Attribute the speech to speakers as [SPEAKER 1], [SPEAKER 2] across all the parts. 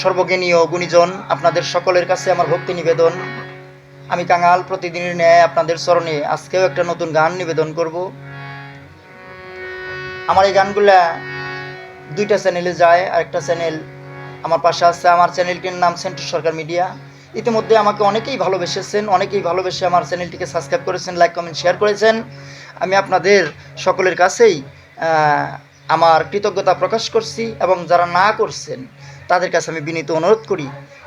[SPEAKER 1] সর্বজ্ঞনীয় গুণীজন, আপনাদের সকলের কাছে আমার ভক্তি নিবেদন। আমি কাঙাল প্রতিদিনের ন্যায় আপনাদের স্মরণে আজকেও একটা নতুন গান নিবেদন করব। আমার এই গানগুলা দুইটা চ্যানেলে যায় আর একটা চ্যানেল আমার পাশে আছে। আমার চ্যানেলটির নাম সেন্ট্রাল সরকার মিডিয়া। ইতিমধ্যে আমাকে অনেকেই ভালোবেসেছেন, অনেকেই ভালোবেসে আমার চ্যানেলটিকে সাবস্ক্রাইব করেছেন, লাইক, কমেন্ট, শেয়ার করেছেন। আমি আপনাদের সকলের কাছেই আমার কৃতজ্ঞতা প্রকাশ করছি এবং যারা না করছেন তাদের কাছে আমি বিনীত অনুরোধ করি।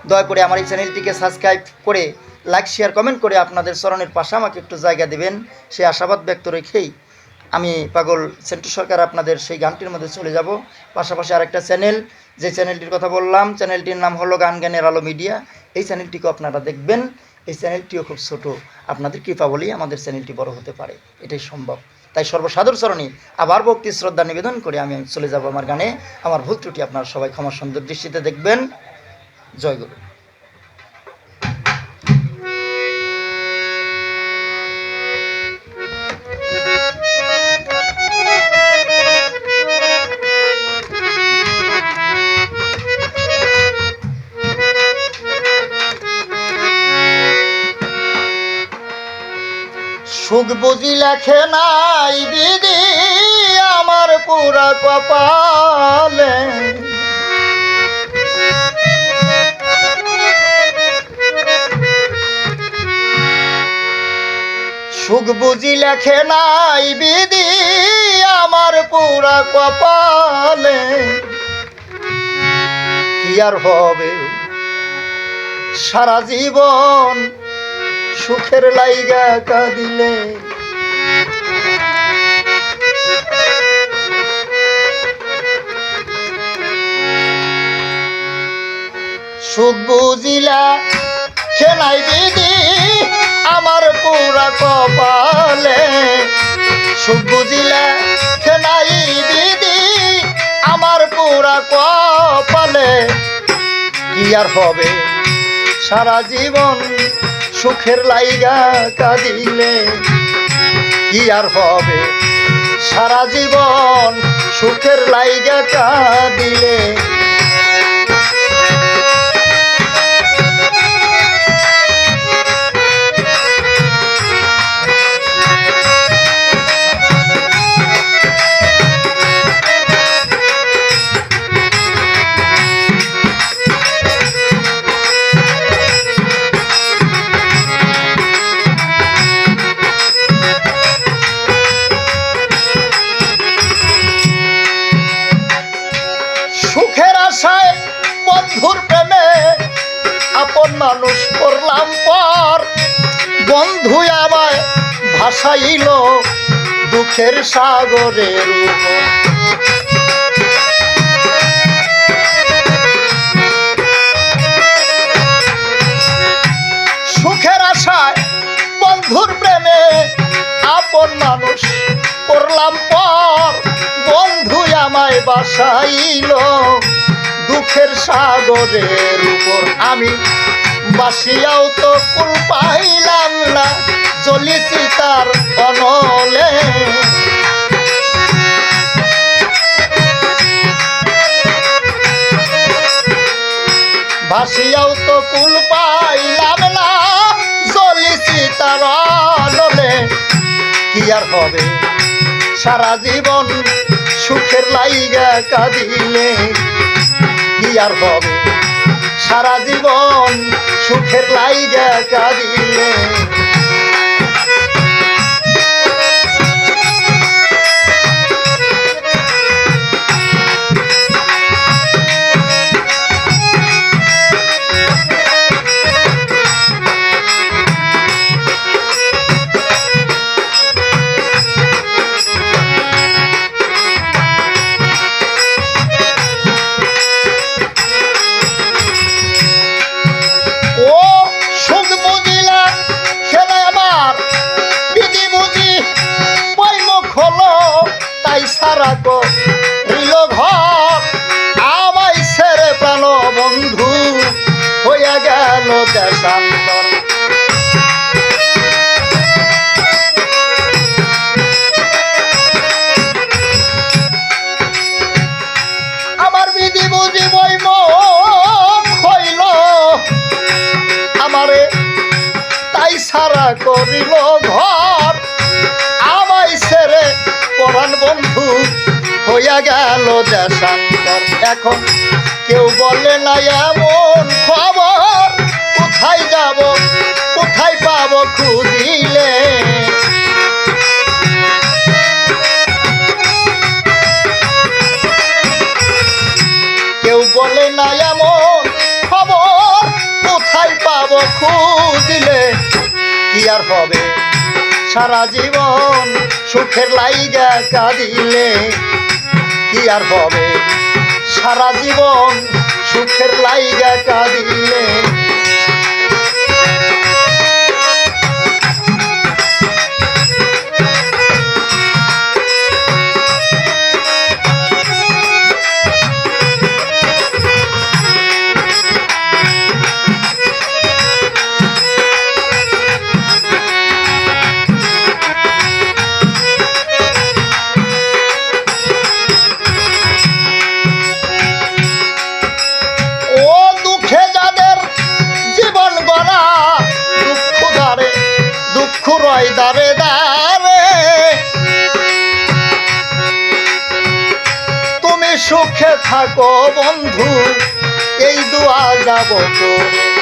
[SPEAKER 1] দয়া করে আমার এই চ্যানেলটিকে সাবস্ক্রাইব করে লাইক শেয়ার কমেন্ট করে আপনাদের স্মরণের পাশে আমাকে একটু জায়গা দেবেন। সেই আশাবাদ ব্যক্ত রেখেই আমি পাগল সেন্টু সরকার আপনাদের সেই গানটির মধ্যে চলে যাব। পাশাপাশি আরেকটা চ্যানেল, যে চ্যানেলটির কথা বললাম, চ্যানেলটির নাম হলো গান গানের আলো মিডিয়া। এই চ্যানেলটিকেও আপনারা দেখবেন। এই চ্যানেলটিও খুব ছোট। আপনাদের কৃপা বলেই আমাদের চ্যানেলটি বড় হতে পারে। এটাই সম্ভব। তাই সর্বসাধুর চরণে আবার ভক্তি, শ্রদ্ধা নিবেদন করে আমি চলে যাব আমার গানে। আমার ভুল ত্রুটি আপনারা সবাই ক্ষমা সুন্দর দৃষ্টিতে দেখবেন। জয় গুরু। সুখ বুঝি লেখে নাই দিদি আমার পুরা কপালে। সুখ বুঝি লেখে নাই বিধি আমার পুরা কপালে। কি আর হবে? সারা জীবন সুখের লাইগা কাঁদিলে। সুখ বুঝিলা খেলাই দিদি আমার পুরা কপালে। সুখ বুঝিলা খেলাই দিদি আমার পুরা কপালে। কি আর হবে? সারা জীবন সুখের লাইগা কাঁদিলে কি আর হবে? সারা জীবন সুখের লাইগা কাঁদিলে বন্ধু আমায় ভাসাইল দুঃখের সাগরের সুখের আশায় বন্ধুর প্রেমে আপন মানুষ করলাম পর বন্ধু আমায় বাসাইল দুঃখের সাগরের উপর। আমি বাসিয়াও তো কুল পাইলাম না জ্বলিছি তার অনলে। ভাসিয়াও তো কুল পাইলাম না জ্বলিছি তার অনলে। কি আর হবে? সারা জীবন সুখের লাইগা কাঁদিলে। কি আর হবে? সারা জীবন সুখের লাইগা কাঁদিলে করিল ঘর। আমায় ছেড়ে পরাণ বন্ধু হইয়া গেল দেশান্তর। এখন কেউ বলে না এমন খবর। কোথায় যাব, কোথায় পাবো খুঁজিলে? কেউ বলে না এমন খবর। কোথায় পাবো খুঁজিলে? কি আর হবে? সারা জীবন সুখের লাইগা কাঁদিলে কি আর হবে? সারা জীবন সুখের লাইগা কাঁদিলে রয় দারে দারে। তুমি সুখে থাকো বন্ধু এই দুয়া যাব করে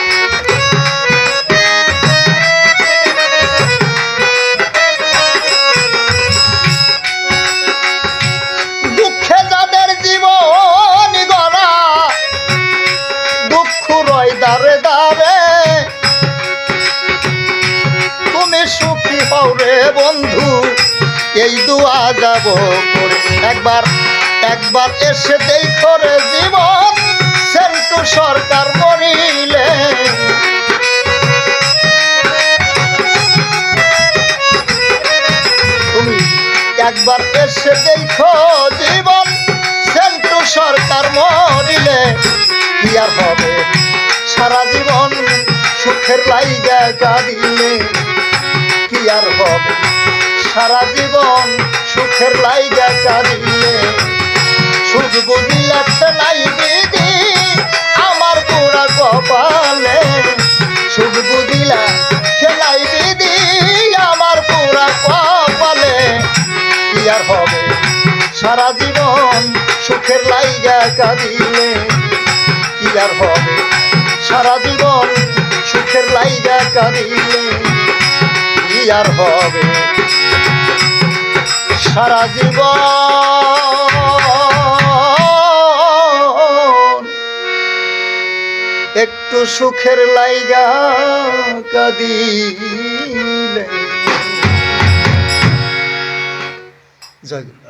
[SPEAKER 1] বন্ধু, এই দোয়া যাব করে। একবার একবার এসে দেখো রে জীবন, সেন্টু সরকার তুমি একবার এসে দেখো জীবন, সেন্টু সরকার মরিলে। কি আর হবে? সারা জীবন সুখের লাইগা কাঁদিলে আর হবে সারা জীবন সুখের লাইগা কাঁদিলে সুখ বুঝিলা নাই দিদি আমার পুরা কপালে। সুখ বুঝিলা খেলাই দিদি আমার পুরা কপালে। কি আর হবে? সারা জীবন সুখের লাইগা কাঁদিলে কি আর হবে? সারা জীবন সুখের লাইগা কাঁদিলে আর হবে সারা জীবন একটু সুখের লাইগা কাদি জয়।